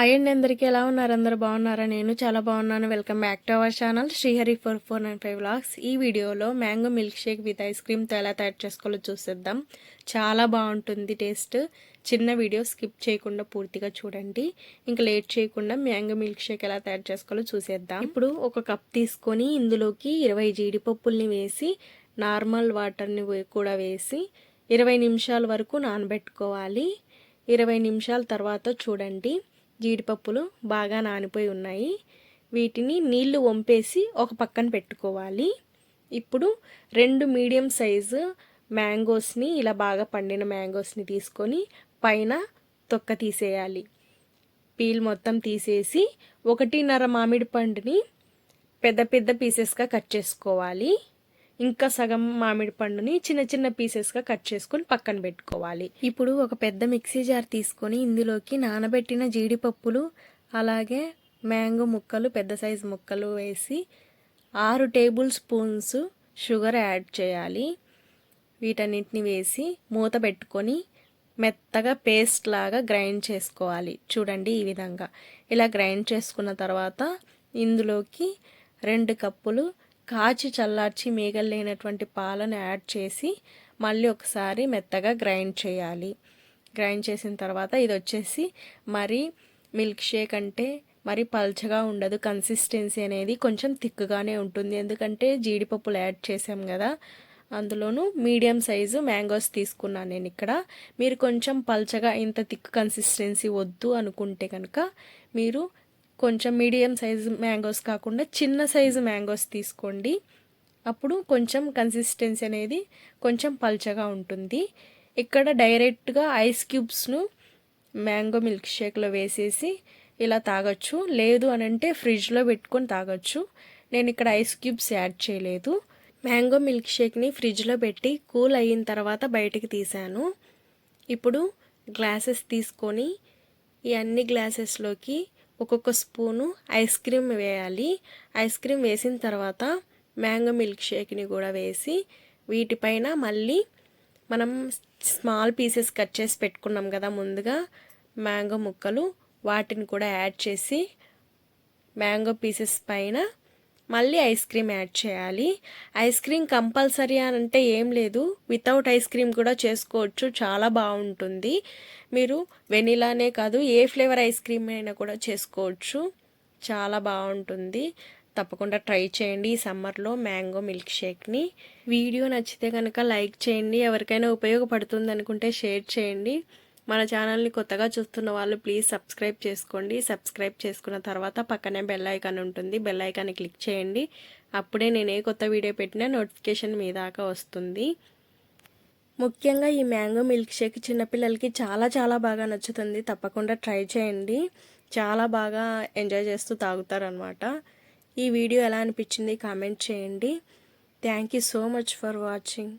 Hi అండి అందరికీ ఎలా ఉన్నారు? అందరు బాగున్నారా? నేను చాలా బాగున్నాను. Welcome back to our channel Srihari four four nine five vlogs ఈ వీడియోలో mango milk shake with ice క్రీమ్తో ఎలా తయారు చేసుకోవాలో చూసేద్దాం. చాలా బాగుంటుంది టేస్ట్ చిన్న వీడియో స్కిప్ చేయకుండా పూర్తిగా చూడండి. ఇంకా లేట్ చేయకుండా మ్యాంగో మిల్క్ షేక్ ఎలా తయారు చేసుకోవాలో చూసేద్దాం. ఇప్పుడు ఒక కప్ తీసుకొని ఇందులోకి ఇరవై జీడిపప్పుల్ని వేసి నార్మల్ వాటర్ని కూడా వేసి ఇరవై నిమిషాల వరకు నానబెట్టుకోవాలి. ఇరవై నిమిషాల తర్వాత చూడండి. జీడిపప్పులు బాగా నానిపోయి ఉన్నాయి. వీటిని నీళ్ళు వంపేసి ఒక పక్కన పెట్టుకోవాలి. ఇప్పుడు రెండు మీడియం సైజు మ్యాంగోస్ని ఇలా బాగా పండిన మ్యాంగోస్ని తీసుకొని పైన తొక్క తీసేయాలి. పీల్ మొత్తం తీసేసి ఒకటిన్నర మామిడి పండుని పెద్ద పెద్ద పీసెస్గా కట్ చేసుకోవాలి. ఇంకా సగం మామిడి పండుని చిన్న చిన్న పీసెస్గా కట్ చేసుకొని పక్కన పెట్టుకోవాలి. ఇప్పుడు ఒక పెద్ద మిక్సీ జార్ తీసుకొని ఇందులోకి నానబెట్టిన జీడిపప్పులు అలాగే మ్యాంగో ముక్కలు పెద్ద సైజు ముక్కలు వేసి ఆరు టేబుల్ స్పూన్స్ షుగర్ యాడ్ చేయాలి. వీటన్నిటిని వేసి మూత పెట్టుకొని మెత్తగా పేస్ట్ లాగా గ్రైండ్ చేసుకోవాలి. చూడండి ఈ విధంగా. ఇలా గ్రైండ్ చేసుకున్న తర్వాత ఇందులోకి రెండు కప్పులు కాచి చల్లార్చి మీగలు లేనటువంటి పాలను యాడ్ చేసి మళ్ళీ ఒకసారి మెత్తగా గ్రైండ్ చేయాలి. గ్రైండ్ చేసిన తర్వాత ఇది వచ్చేసి మరి మిల్క్ షేక్ అంటే మరి పల్చగా ఉండదు. కన్సిస్టెన్సీ అనేది కొంచెం థిక్గానే ఉంటుంది. ఎందుకంటే జీడిపప్పులు యాడ్ చేసాం కదా అందులోనూ మీడియం సైజు మ్యాంగోస్ తీసుకున్నాను నేను ఇక్కడ. మీరు కొంచెం పల్చగా ఇంత థిక్ కన్సిస్టెన్సీ వద్దు అనుకుంటే కనుక మీరు కొంచెం మీడియం సైజు మ్యాంగోస్ కాకుండా చిన్న సైజు మ్యాంగోస్ తీసుకోండి. అప్పుడు కొంచెం కన్సిస్టెన్సీ అనేది కొంచెం పల్చగా ఉంటుంది. ఇక్కడ డైరెక్ట్గా ఐస్ క్యూబ్స్ను మ్యాంగో మిల్క్ షేక్లో వేసేసి ఇలా తాగొచ్చు. లేదు అని అంటే ఫ్రిడ్జ్లో పెట్టుకొని తాగొచ్చు. నేను ఇక్కడ ఐస్ క్యూబ్స్ యాడ్ చేయలేదు. మ్యాంగో మిల్క్ షేక్ని ఫ్రిడ్జ్లో పెట్టి కూల్ అయిన తర్వాత బయటికి తీసాను ఇప్పుడు గ్లాసెస్ తీసుకొని ఈ అన్ని గ్లాసెస్లోకి ఒక్కొక్క స్పూను ఐస్ క్రీమ్ వేయాలి. ఐస్ క్రీమ్ వేసిన తర్వాత మ్యాంగో మిల్క్ షేక్ని కూడా వేసి వీటిపైన మళ్ళీ మనం స్మాల్ పీసెస్ కట్ చేసి పెట్టుకున్నాం కదా ముందుగా మ్యాంగో ముక్కలు వాటిని కూడా యాడ్ చేసి మ్యాంగో పీసెస్ పైన మళ్ళీ ఐస్ క్రీమ్ యాడ్ చేయాలి. ఐస్ క్రీమ్ కంపల్సరీ అని అంటే ఏం లేదు. వితౌట్ ఐస్ క్రీమ్ కూడా చేసుకోవచ్చు. చాలా బాగుంటుంది. మీరు వెనిలానే కాదు ఏ ఫ్లేవర్ ఐస్ క్రీమ్ అయినా కూడా చేసుకోవచ్చు. చాలా బాగుంటుంది. తప్పకుండా ట్రై చేయండి ఈ సమ్మర్లో మ్యాంగో మిల్క్ షేక్ని. వీడియో నచ్చితే కనుక లైక్ చేయండి. ఎవరికైనా ఉపయోగపడుతుంది అనుకుంటే షేర్ చేయండి. మన ఛానల్ని కొత్తగా చూస్తున్న వాళ్ళు ప్లీజ్ సబ్స్క్రైబ్ చేసుకోండి. సబ్స్క్రైబ్ చేసుకున్న తర్వాత పక్కనే బెల్ ఐకాన్ ఉంటుంది. బెల్ ఐకాన్ని క్లిక్ చేయండి. అప్పుడే నేను ఏ కొత్త వీడియో పెట్టినా నోటిఫికేషన్ మీ దాకా వస్తుంది. ముఖ్యంగా ఈ మ్యాంగో మిల్క్ షేక్ చిన్నపిల్లలకి చాలా చాలా బాగా నచ్చుతుంది. తప్పకుండా ట్రై చేయండి. చాలా బాగా ఎంజాయ్ చేస్తూ తాగుతారనమాట ఈ వీడియో ఎలా అనిపించింది కామెంట్ చేయండి. Thank you so much for watching